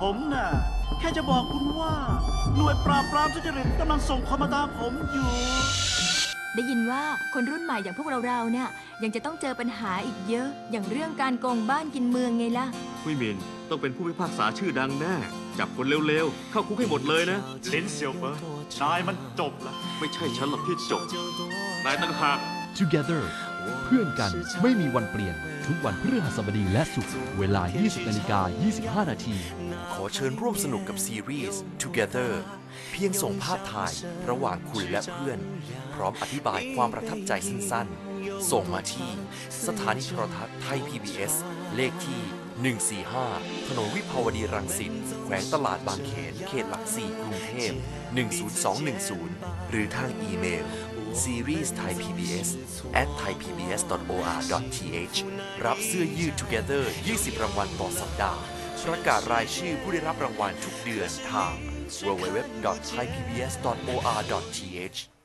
ผมน่ะ แค่จะบอกคุณว่า หน่วยปราบปรามทุจริตกำลังส่งคนมาตามผมอยู่ ได้ยินว่าคนรุ่นใหม่อย่างพวกเราๆเนี่ยยังจะต้องเจอปัญหาอีกเยอะ อย่างเรื่องการโกงบ้านกินเมืองไงล่ะ คุยหมินต้องเป็นผู้พิพากษาชื่อดังแน่ จับคนเร็วๆ เข้าคุกให้หมดเลยนะ ลินเซียวเฟิงนายมันจบละ ไม่ใช่ฉันหรอกที่จบนายตั้งหาก Together เพื่อนกันไม่มีวันเปลี่ยน ทุกวันพฤหัสบดีและศุกร์เวลา 20นาฬิกา25 นาที ขอเชิญร่วมสนุกกับซีรีส์ Together เพียงส่งภาพถ่ายระหว่างคุณและเพื่อน พร้อมอธิบายความประทับใจสั้นๆ ส่งมาที่ สถานีโทรทัศน์ไทย PBS เลขที่ 145 ถนนวิภาวดีรังสิตแขวงตลาดบางเขน เขตหลักสี่กรุงเทพ 10210 หรือทางอีเมล series thai pbs at thaipbs.or.th รับเสื้อยืด Together 20 รางวัลต่อสัปดาห์ ประกาศรายชื่อผู้ได้รับรางวัลทุกเดือนทาง www.thaipbs.or.th